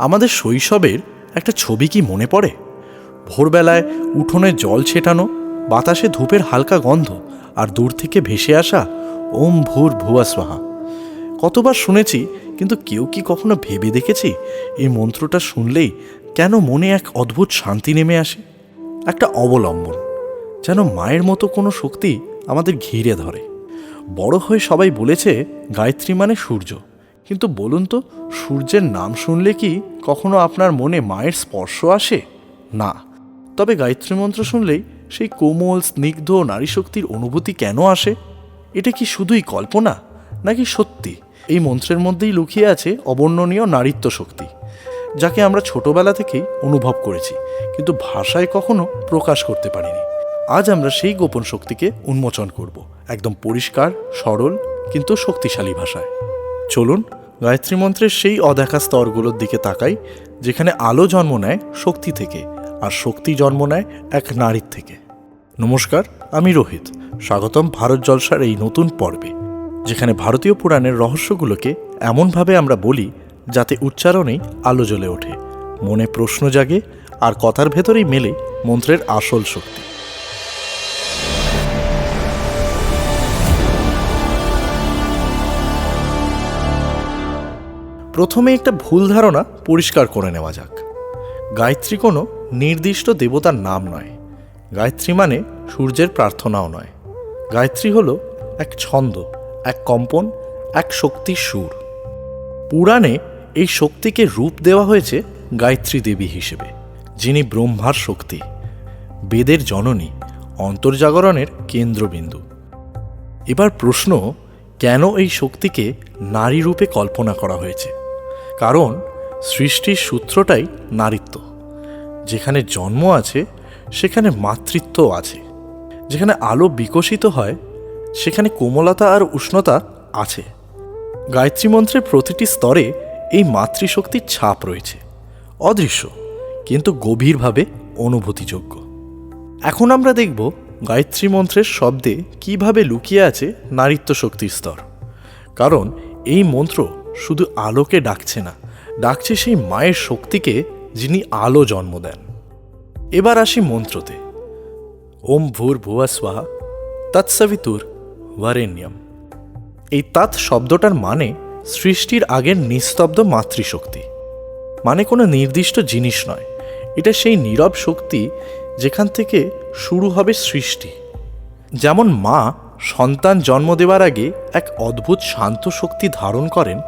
আমাদের শৈশবের একটা ছবি কি মনে পড়ে? ভোরবেলায় উঠোনে জল ছেটানো, বাতাসে ধূপের হালকা গন্ধ, আর দূর থেকে ভেসে আসা ওম ভূর ভুয়া স্বাহা। কতবার শুনেছি, কিন্তু কেউ কি কখনো ভেবে দেখেছি, এই মন্ত্রটা শুনলেই কেন মনে এক অদ্ভুত শান্তি নেমে আসে? একটা অবলম্বন, যেন মায়ের মতো কোনো শক্তি আমাদের ঘিরে ধরে। বড় হয়ে সবাই বলেছে, গায়ত্রী মানে সূর্য। কিন্তু বলুন তো, সূর্যের নাম শুনলে কি কখনো আপনার মনে মায়ের স্পর্শ আসে? না। তবে গায়ত্রী মন্ত্র শুনলেই সেই কোমল, স্নিগ্ধ নারী শক্তির অনুভূতি কেন আসে? এটা কি শুধুই কল্পনা, নাকি সত্যি? এই মন্ত্রের মধ্যেই লুকিয়ে আছে অবর্ণনীয় নারীত্ব শক্তি, যাকে আমরা ছোটবেলা থেকেই অনুভব করেছি, কিন্তু ভাষায় কখনো প্রকাশ করতে পারিনি। আজ আমরা সেই গোপন শক্তিকে উন্মোচন করব, একদম পরিষ্কার, সরল, কিন্তু শক্তিশালী ভাষায়। চলুন গায়ত্রী মন্ত্রের সেই অদেখা স্তরগুলোর দিকে তাকাই, যেখানে আলো জন্ম নেয় শক্তি থেকে আর শক্তি জন্ম নেয় এক নারীর থেকে। নমস্কার, আমি রোহিত। স্বাগতম ভারত জলসার এই নতুন পর্বে, যেখানে ভারতীয় পুরাণের রহস্যগুলোকে এমনভাবে আমরা বলি যাতে উচ্চারণেই আলো জ্বলে ওঠে, মনে প্রশ্ন জাগে আর কথার ভেতরেই মেলে মন্ত্রের আসল শক্তি। প্রথমে একটা ভুল ধারণা পরিষ্কার করে নেওয়া যাক। গায়ত্রী কোনো নির্দিষ্ট দেবতার নাম নয়। গায়ত্রী মানে সূর্যের প্রার্থনাও নয়। গায়ত্রী হলো এক ছন্দ, এক কম্পন, এক শক্তির সুর। পুরাণে এই শক্তিকে রূপ দেওয়া হয়েছে গায়ত্রী দেবী হিসেবে, যিনি ব্রহ্মার শক্তি, বেদের জননী, অন্তর্জাগরণের কেন্দ্রবিন্দু। এবার প্রশ্ন কেন এই শক্তিকে নারী রূপে কল্পনা করা হয়েছে? কারণ সৃষ্টির সূত্রটাই নারীত্ব। যেখানে জন্ম আছে, সেখানে মাতৃত্ব আছে। যেখানে আলো বিকশিত হয়, সেখানে কোমলতা আর উষ্ণতা আছে। গায়ত্রী মন্ত্রের প্রতিটি স্তরে এই মাতৃশক্তির ছাপ রয়েছে। অদৃশ্য, কিন্তু গভীরভাবে অনুভূতিযোগ্য। এখন আমরা দেখব গায়ত্রী মন্ত্রের শব্দে কীভাবে লুকিয়ে আছে নারীত্ব শক্তির স্তর? কারণ এই মন্ত্র শুধু আলোকে ডাকছে না, ডাকছে সেই মায়ের শক্তিকে যিনি আলো জন্ম দেন। এবার আসি মন্ত্রতে। ওম ভূর ভুয়া স্বাহা তৎসবিতুর ওয়ারেণ্যম এই তাৎ শব্দটার মানে সৃষ্টির আগের নিস্তব্ধ মাতৃশক্তি। মানে কোনো নির্দিষ্ট জিনিস নয়, এটা সেই নীরব শক্তি যেখান থেকে শুরু হবে সৃষ্টি। যেমন মা সন্তান জন্ম দেওয়ার আগে এক অদ্ভুত শান্ত শক্তি ধারণ করেন,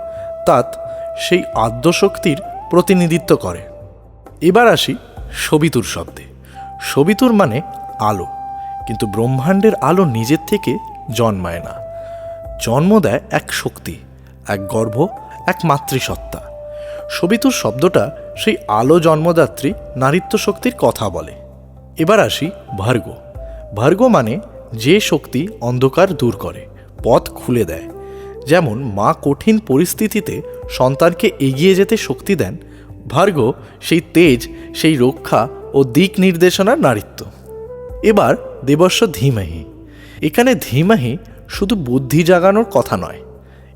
তাত সেই আদ্যশক্তির প্রতিনিধিত্ব করে। এবার আসি সবিতুর শব্দে। সবিতুর মানে আলো, কিন্তু ব্রহ্মাণ্ডের আলো নিজের থেকে জন্মায় না। জন্ম দেয় এক শক্তি, এক গর্ভ, এক মাতৃসত্তা সবিতুর শব্দটা সেই আলো জন্মদাত্রী নারীত্ব শক্তির কথা বলে। এবার আসি ভার্গ। ভার্গ মানে যে শক্তি অন্ধকার দূর করে, পথ খুলে দেয়। যেমন মা কঠিন পরিস্থিতিতে সন্তানকে এগিয়ে যেতে শক্তি দেন, ভার্গ সেই তেজ, সেই রক্ষা ও দিক নির্দেশনার নারীত্ব। এবার দেবস্ব ধীমাহি। এখানে ধীমাহি শুধু বুদ্ধি জাগানোর কথা নয়,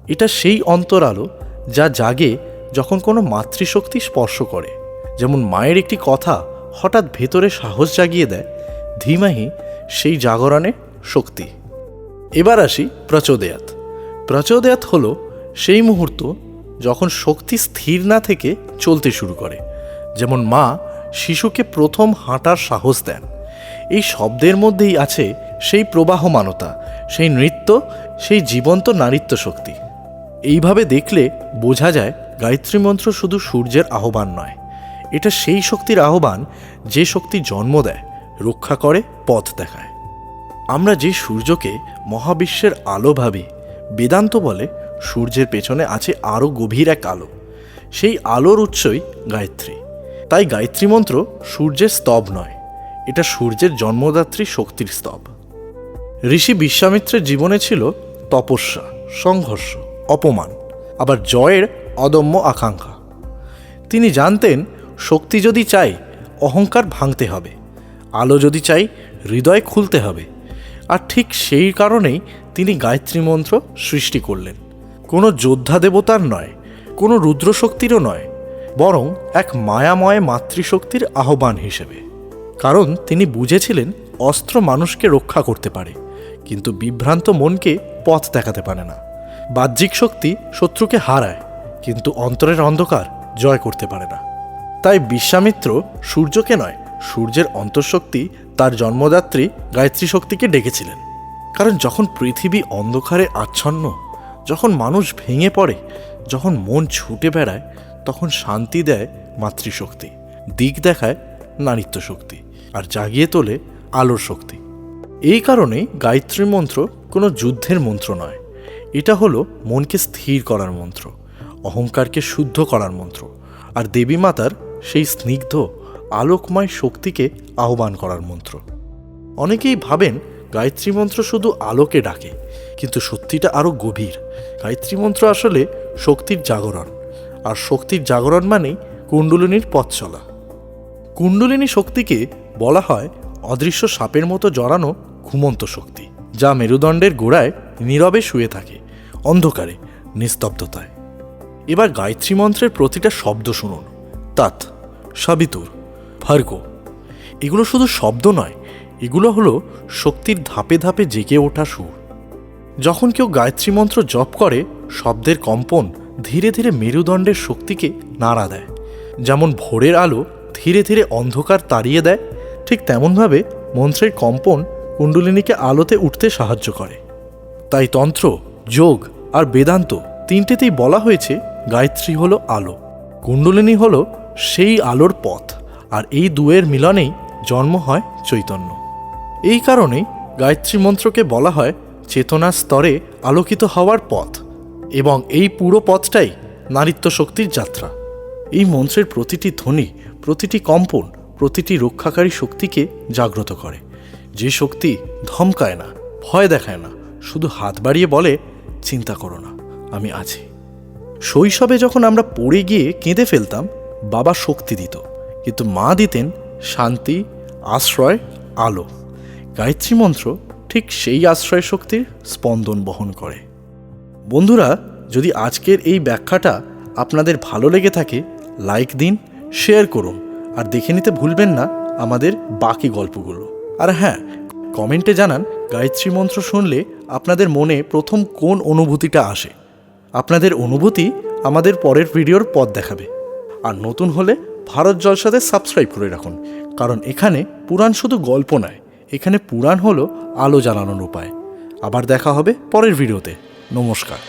এটা সেই অন্তরালো যা জাগে যখন কোনো মাতৃশক্তি স্পর্শ করে। যেমন মায়ের একটি কথা হঠাৎ ভেতরে সাহস জাগিয়ে দেয় ধীমাহি সেই জাগরণে শক্তি। এবার আসি প্রচোদয়াত। প্রচোদয়াত হলো সেই মুহূর্ত যখন শক্তি স্থির না থেকে চলতে শুরু করে, যেমন মা শিশুকে প্রথম হাঁটার সাহস দেন। এই শব্দের মধ্যেই আছে সেই প্রবাহমানতা, সেই নৃত্য, সেই জীবন্ত নারীত্ব শক্তি। এইভাবে দেখলে বোঝা যায় গায়ত্রী মন্ত্র শুধু সূর্যের আহ্বান নয়। এটা সেই শক্তির আহ্বান যে শক্তি জন্ম দেয়, রক্ষা করে, পথ দেখায়। আমরা যে সূর্যকে মহাবিশ্বের আলো ভাবি, বেদান্ত বলে সূর্যের পেছনে আছে আরও গভীর এক আলো। সেই আলোর উৎসই গায়ত্রী। তাই গায়ত্রী মন্ত্র সূর্যের স্তব নয়, এটা সূর্যের জন্মদাত্রী শক্তির স্তব। ঋষি বিশ্বামিত্রের জীবনে ছিল তপস্যা, সংঘর্ষ, অপমান, আবার জয়ের অদম্য আকাঙ্ক্ষা। তিনি জানতেন শক্তি যদি চাই, অহংকার ভাঙতে হবে। আলো যদি চাই, হৃদয় খুলতে হবে। আর ঠিক সেই কারণেই তিনি গায়ত্রী মন্ত্র সৃষ্টি করলেন। কোনো যোদ্ধা দেবতার নয়, কোনো রুদ্রশক্তিরও নয়, বরং এক মায়াময় মাতৃশক্তির আহ্বান হিসেবে। কারণ তিনি বুঝেছিলেন অস্ত্র মানুষকে রক্ষা করতে পারে, কিন্তু বিভ্রান্ত মনকে পথ দেখাতে পারে না। বাহ্যিক শক্তি শত্রুকে হারায়, কিন্তু অন্তরের অন্ধকার জয় করতে পারে না। তাই বিশ্বামিত্র সূর্যকে নয়, সূর্যের অন্তঃশক্তি তার জন্মদাত্রী গায়ত্রী শক্তিকে ডেকেছিলেন। কারণ যখন পৃথিবী অন্ধকারে আচ্ছন্ন, যখন মানুষ ভেঙে পড়ে, যখন মন ছুটে বেড়ায়, তখন শান্তি দেয় মাতৃশক্তি, দিক দেখায় নারীত্ব শক্তি আর জাগিয়ে তোলে আলোর শক্তি। এই কারণে গায়ত্রী মন্ত্র কোনো যুদ্ধের মন্ত্র নয়। এটা হলো মনকে স্থির করার মন্ত্র, অহংকারকে শুদ্ধ করার মন্ত্র আর দেবী মাতার সেই স্নিগ্ধ, আলোকময় শক্তিকে আহ্বান করার মন্ত্র। অনেকেই ভাবেন, গায়ত্রী মন্ত্র শুধু আলোকে ডাকে, কিন্তু সত্যিটা আরও গভীর। গায়ত্রী মন্ত্র আসলে শক্তির জাগরণ, আর শক্তির জাগরণ মানেই কুণ্ডলিনীর পথ চলা। কুণ্ডলিনী শক্তিকে বলা হয় অদৃশ্য সাপের মতো জড়ানো ঘুমন্ত শক্তি, যা মেরুদণ্ডের গোড়ায় নীরবে শুয়ে থাকে, অন্ধকারে, নিস্তব্ধতায়। এবার গায়ত্রী মন্ত্রের প্রতিটা শব্দ শুনুন। তাত সাবিতুর ভার্গ, এগুলো শুধু শব্দ নয়, এগুলো হলো শক্তির ধাপে ধাপে জেগে ওঠা সুর। যখন কেউ গায়ত্রী মন্ত্র জপ করে, শব্দের কম্পন ধীরে ধীরে মেরুদণ্ডের শক্তিকে নাড়া দেয়। যেমন ভোরের আলো ধীরে ধীরে অন্ধকার তাড়িয়ে দেয়, ঠিক তেমনভাবে মন্ত্রের কম্পন কুণ্ডলিনীকে আলোতে উঠতে সাহায্য করে। তাই তন্ত্র, যোগ আর বেদান্ত তিনটেতেই বলা হয়েছে, গায়ত্রী হলো আলো, কুণ্ডলিনী হলো সেই আলোর পথ, আর এই দুয়ের মিলনেই জন্ম হয় চৈতন্য। এই কারণেই গায়ত্রী মন্ত্রকে বলা হয় চেতনার স্তরে আলোকিত হওয়ার পথ, এবং এই পুরো পথটাই নারীত্ব শক্তির যাত্রা। এই মন্ত্রের প্রতিটি ধ্বনি, প্রতিটি কম্পন, প্রতিটি রক্ষাকারী শক্তিকে জাগ্রত করে। যে শক্তি ধমকায় না, ভয় দেখায় না, শুধু হাত বাড়িয়ে বলে, চিন্তা করো না, আমি আছি। শৈশবে যখন আমরা পড়ে গিয়ে কেঁদে ফেলতাম বাবা শক্তি দিত। কিন্তু মা দিতেন শান্তি, আশ্রয়, আলো। গায়ত্রী মন্ত্র ঠিক সেই আশ্রয় শক্তির স্পন্দন বহন করে। বন্ধুরা, যদি আজকের এই ব্যাখ্যাটা আপনাদের ভালো লেগে থাকে, লাইক দিন, শেয়ার করুন, আর দেখে নিতে ভুলবেন না আমাদের বাকি গল্পগুলো। আর হ্যাঁ কমেন্টে জানান গায়ত্রী মন্ত্র শুনলে আপনাদের মনে প্রথম কোন অনুভূতিটা আসে। আপনাদের অনুভূতি আমাদের পরের ভিডিওর পথ দেখাবে। আর নতুন হলে ভারত জলসাতে সাবস্ক্রাইব করে রাখুন। কারণ এখানে পুরাণ শুধু গল্প নয়, এখানে পুরাণ হলো আলো জ্বালানোর উপায়। আবার দেখা হবে পরের ভিডিওতে। নমস্কার।